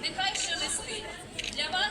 нехай шелестить. Для вас